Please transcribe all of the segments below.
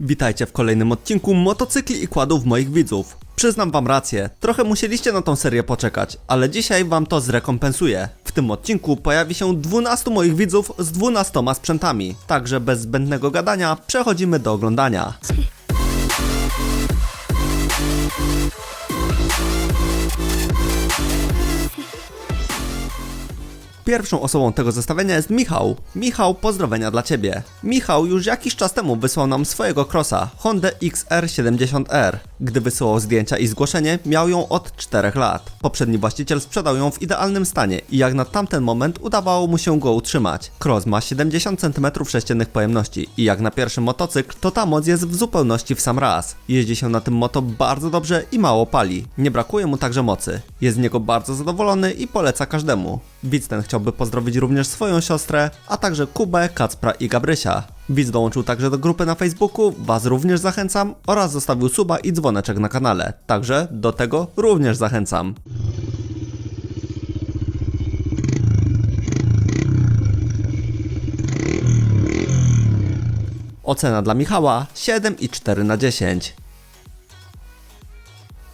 Witajcie w kolejnym odcinku motocykli i kładów moich widzów. Przyznam wam rację, trochę musieliście na tą serię poczekać, ale dzisiaj wam to zrekompensuję. W tym odcinku pojawi się 12 moich widzów z 12 sprzętami. Także bez zbędnego gadania przechodzimy do oglądania. Pierwszą osobą tego zestawienia jest Michał. Michał, pozdrowienia dla Ciebie. Michał już jakiś czas temu wysłał nam swojego crossa, Honda XR70R. Gdy wysyłał zdjęcia i zgłoszenie, miał ją od 4 lat. Poprzedni właściciel sprzedał ją w idealnym stanie i jak na tamten moment udawało mu się go utrzymać. Cross ma 70 cm3 pojemności i jak na pierwszy motocykl, to ta moc jest w zupełności w sam raz. Jeździ się na tym moto bardzo dobrze i mało pali. Nie brakuje mu także mocy. Jest z niego bardzo zadowolony i poleca każdemu. Widz ten chciałby pozdrowić również swoją siostrę, a także Kubę, Kacpra i Gabrysia. Widz dołączył także do grupy na Facebooku, Was również zachęcam oraz zostawił suba i dzwoneczek na kanale. Także do tego również zachęcam. Ocena dla Michała 7,4 na 10.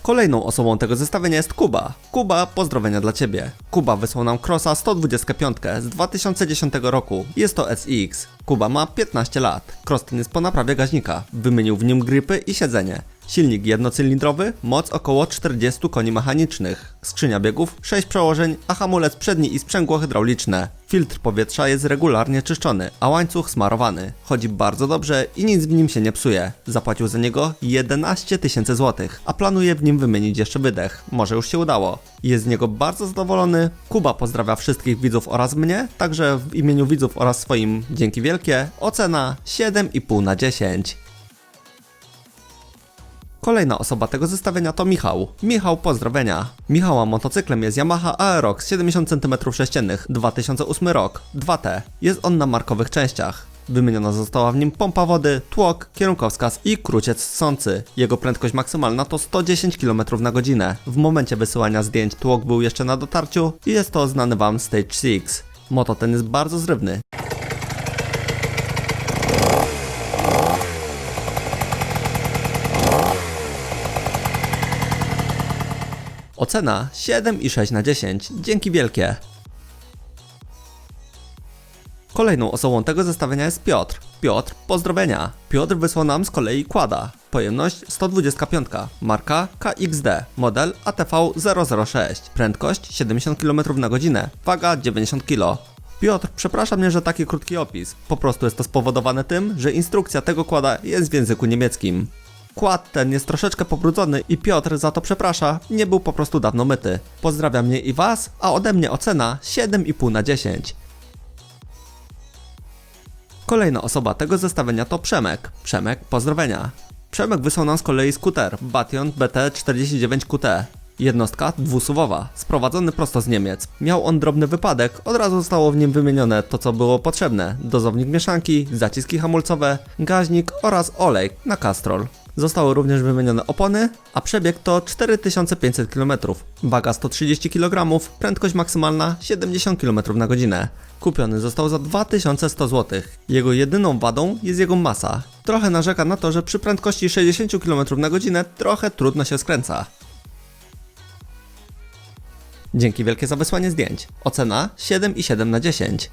Kolejną osobą tego zestawienia jest Kuba. Kuba, pozdrowienia dla Ciebie. Kuba wysłał nam Crossa 125 z 2010 roku. Jest to SX. Kuba ma 15 lat. Cross ten jest po naprawie gaźnika. Wymienił w nim grypy i siedzenie. Silnik jednocylindrowy, moc około 40 koni mechanicznych. Skrzynia biegów, 6 przełożeń, a hamulec przedni i sprzęgło hydrauliczne. Filtr powietrza jest regularnie czyszczony, a łańcuch smarowany. Chodzi bardzo dobrze i nic w nim się nie psuje. Zapłacił za niego 11 tysięcy złotych, a planuje w nim wymienić jeszcze wydech. Może już się udało. Jest z niego bardzo zadowolony. Kuba pozdrawia wszystkich widzów oraz mnie, także w imieniu widzów oraz swoim dzięki wielkie. Ocena 7,5 na 10. Kolejna osoba tego zestawienia to Michał. Michał, pozdrowienia. Michała motocyklem jest Yamaha Aerox 70 cm3, 2008 rok, 2T. Jest on na markowych częściach. Wymieniona została w nim pompa wody, tłok, kierunkowskaz i kruciec ssący. Jego prędkość maksymalna to 110 km na godzinę. W momencie wysyłania zdjęć tłok był jeszcze na dotarciu i jest to znany wam Stage 6. Moto ten jest bardzo zrywny. Ocena 7,6 na 10. Dzięki wielkie. Kolejną osobą tego zestawienia jest Piotr. Piotr, pozdrowienia. Piotr wysłał nam z kolei kłada. Pojemność 125, marka KXD, model ATV006, prędkość 70 km na godzinę, waga 90 kg. Piotr, przepraszam mnie, że taki krótki opis. Po prostu jest to spowodowane tym, że instrukcja tego kłada jest w języku niemieckim. Kład ten jest troszeczkę pobrudzony i Piotr za to przeprasza, nie był po prostu dawno myty. Pozdrawiam mnie i was, a ode mnie ocena 7,5 na 10. Kolejna osoba tego zestawienia to Przemek. Przemek, pozdrowienia. Przemek wysłał nam z kolei skuter Bation BT49QT. Jednostka dwusuwowa, sprowadzony prosto z Niemiec. Miał on drobny wypadek, od razu zostało w nim wymienione to co było potrzebne. Dozownik mieszanki, zaciski hamulcowe, gaźnik oraz olej na kastrol. Zostały również wymienione opony, a przebieg to 4500 km. Waga 130 kg, prędkość maksymalna 70 km na godzinę. Kupiony został za 2100 zł. Jego jedyną wadą jest jego masa. Trochę narzeka na to, że przy prędkości 60 km na godzinę trochę trudno się skręca. Dzięki wielkie za wysłanie zdjęć. Ocena 7,7 na 10.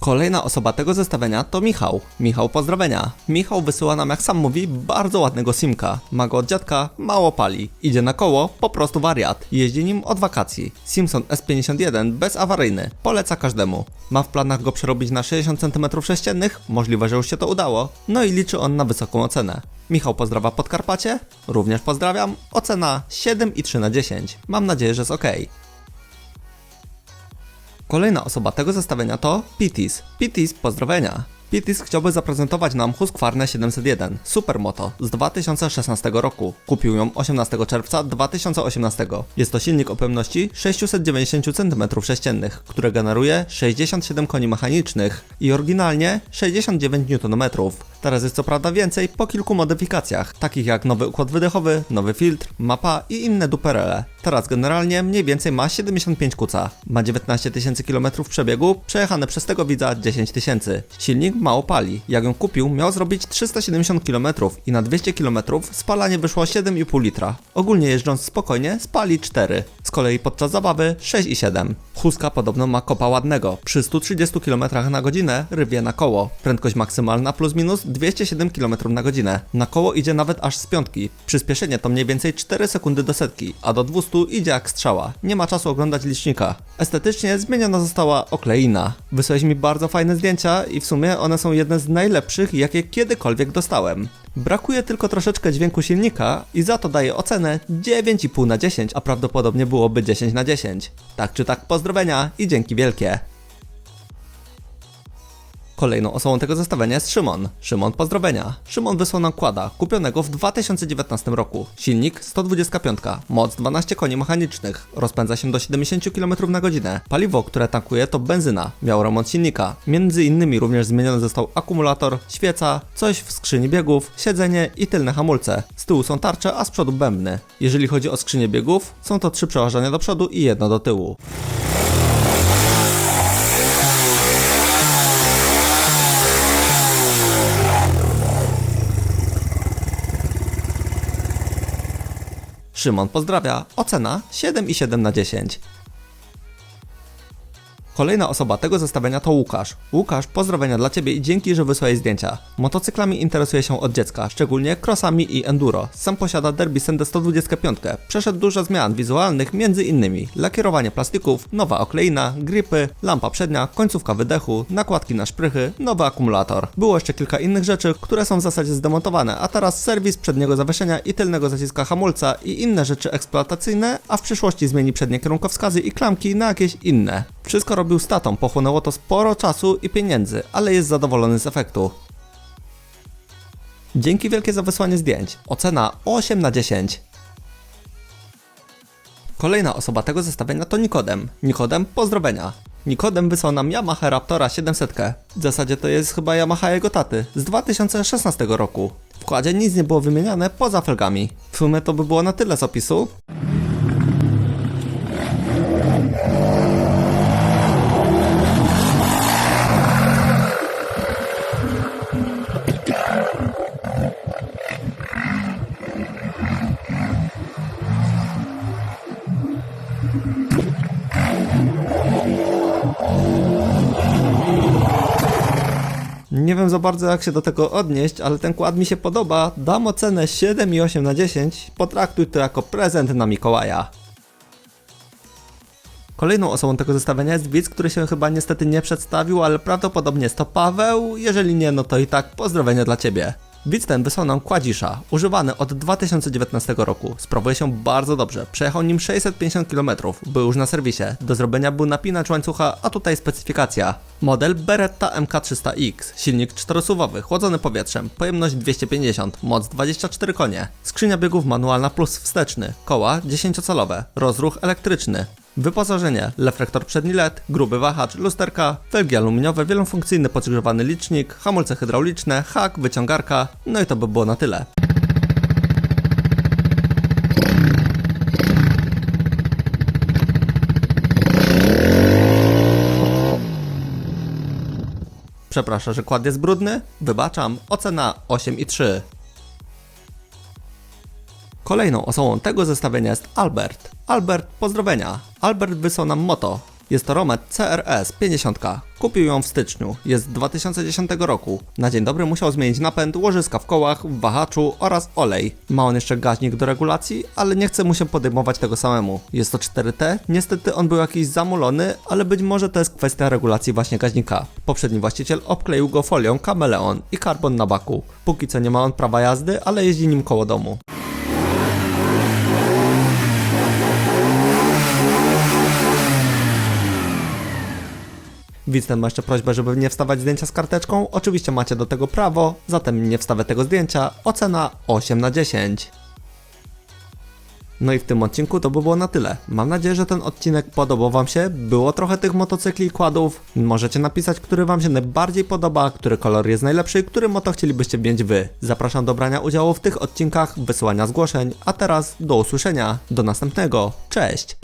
Kolejna osoba tego zestawienia to Michał. Michał, pozdrowienia. Michał wysyła nam, jak sam mówi, bardzo ładnego simka. Ma go od dziadka, mało pali. Idzie na koło, po prostu wariat. Jeździ nim od wakacji. Simpson S51 bezawaryjny. Poleca każdemu. Ma w planach go przerobić na 60 cm3, możliwe, że już się to udało. No i liczy on na wysoką ocenę. Michał pozdrawia Podkarpacie, również pozdrawiam. Ocena 7,3 na 10. Mam nadzieję, że jest ok. Kolejna osoba tego zestawienia to Pitis. Pitis, pozdrowienia. Pitis chciałby zaprezentować nam Husqvarna 701 Supermoto z 2016 roku. Kupił ją 18 czerwca 2018. Jest to silnik o pojemności 690 cm3, który generuje 67 koni mechanicznych i oryginalnie 69 Nm. Teraz jest co prawda więcej po kilku modyfikacjach, takich jak nowy układ wydechowy, nowy filtr, mapa i inne duperele. Teraz generalnie mniej więcej ma 75 kuca. Ma 19 tysięcy km przebiegu, przejechane przez tego widza 10 tysięcy. Silnik mało pali. Jak ją kupił, miał zrobić 370 km i na 200 km spalanie wyszło 7,5 litra. Ogólnie jeżdżąc spokojnie, spali 4. Z kolei podczas zabawy 6,7. Huska podobno ma kopa ładnego. Przy 130 km na godzinę rywie na koło. Prędkość maksymalna plus minus 207 km na godzinę. Na koło idzie nawet aż z piątki. Przyspieszenie to mniej więcej 4 sekundy do setki, a do 200 idzie jak strzała. Nie ma czasu oglądać licznika. Estetycznie zmieniona została okleina. Wysłałeś mi bardzo fajne zdjęcia i w sumie one są jedne z najlepszych, jakie kiedykolwiek dostałem. Brakuje tylko troszeczkę dźwięku silnika i za to daję ocenę 9,5 na 10, a prawdopodobnie byłoby 10 na 10. Tak czy tak pozdrowienia i dzięki wielkie. Kolejną osobą tego zestawienia jest Szymon. Szymon pozdrowienia. Szymon wysłał nam kłada, kupionego w 2019 roku. Silnik 125, moc 12 koni mechanicznych, rozpędza się do 70 km na godzinę. Paliwo, które tankuje to benzyna. Miał remont silnika. Między innymi również zmieniony został akumulator, świeca, coś w skrzyni biegów, siedzenie i tylne hamulce. Z tyłu są tarcze, a z przodu bębny. Jeżeli chodzi o skrzynię biegów, są to trzy przełożenia do przodu i jedno do tyłu. Szymon pozdrawia. Ocena 7,7 na 10. Kolejna osoba tego zestawienia to Łukasz. Łukasz, pozdrowienia dla Ciebie i dzięki, że wysłałeś zdjęcia. Motocyklami interesuje się od dziecka, szczególnie crossami i enduro. Sam posiada Derby Sende 125. Przeszedł dużo zmian wizualnych, między innymi lakierowanie plastików, nowa okleina, gripy, lampa przednia, końcówka wydechu, nakładki na szprychy, nowy akumulator. Było jeszcze kilka innych rzeczy, które są w zasadzie zdemontowane, a teraz serwis przedniego zawieszenia i tylnego zaciska hamulca i inne rzeczy eksploatacyjne, a w przyszłości zmieni przednie kierunkowskazy i klamki na jakieś inne. Wszystko robił z tatą, pochłonęło to sporo czasu i pieniędzy, ale jest zadowolony z efektu. Dzięki wielkie za wysłanie zdjęć. Ocena 8 na 10. Kolejna osoba tego zestawienia to Nikodem. Nikodem, pozdrowienia. Nikodem wysłał nam Yamaha Raptora 700. W zasadzie to jest chyba Yamaha jego taty z 2016 roku. W kładzie nic nie było wymieniane poza felgami. W sumie to by było na tyle z opisu. Nie wiem za bardzo jak się do tego odnieść, ale ten kład mi się podoba. Dam ocenę 7,8 na 10. Potraktuj to jako prezent na Mikołaja. Kolejną osobą tego zestawienia jest widz, który się chyba niestety nie przedstawił, ale prawdopodobnie jest to Paweł. Jeżeli nie, no to i tak pozdrowienia dla ciebie. Widz ten wysłał nam kładzisza, używany od 2019 roku. Sprawuje się bardzo dobrze. Przejechał nim 650 km, był już na serwisie. Do zrobienia był napinacz łańcucha, a tutaj specyfikacja. Model Beretta MK300X, silnik czterosuwowy, chłodzony powietrzem, pojemność 250, moc 24 konie, skrzynia biegów manualna plus wsteczny, koła 10-calowe, rozruch elektryczny, Wyposażenie: reflektor przedni LED, gruby wahacz, lusterka, felgi aluminiowe, wielofunkcyjny podgrzewany licznik, hamulce hydrauliczne, hak, wyciągarka. No i to by było na tyle. Przepraszam, że kład jest brudny? Wybaczam. Ocena 8,3. Kolejną osobą tego zestawienia jest Albert. Albert, pozdrowienia. Albert wysłał nam moto. Jest to Romet CRS 50. Kupił ją w styczniu. Jest z 2010 roku. Na dzień dobry musiał zmienić napęd, łożyska w kołach, w wahaczu oraz olej. Ma on jeszcze gaźnik do regulacji, ale nie chce mu się podejmować tego samemu. Jest to 4T. Niestety on był jakiś zamulony, ale być może to jest kwestia regulacji właśnie gaźnika. Poprzedni właściciel obkleił go folią kameleon i karbon na baku. Póki co nie ma on prawa jazdy, ale jeździ nim koło domu. Widz ten ma jeszcze prośbę, żeby nie wstawać zdjęcia z karteczką. Oczywiście macie do tego prawo, zatem nie wstawę tego zdjęcia. Ocena 8 na 10. No i w tym odcinku to by było na tyle. Mam nadzieję, że ten odcinek podobał Wam się. Było trochę tych motocykli i kładów. Możecie napisać, który Wam się najbardziej podoba, który kolor jest najlepszy i który moto chcielibyście mieć Wy. Zapraszam do brania udziału w tych odcinkach, wysyłania zgłoszeń. A teraz do usłyszenia. Do następnego. Cześć!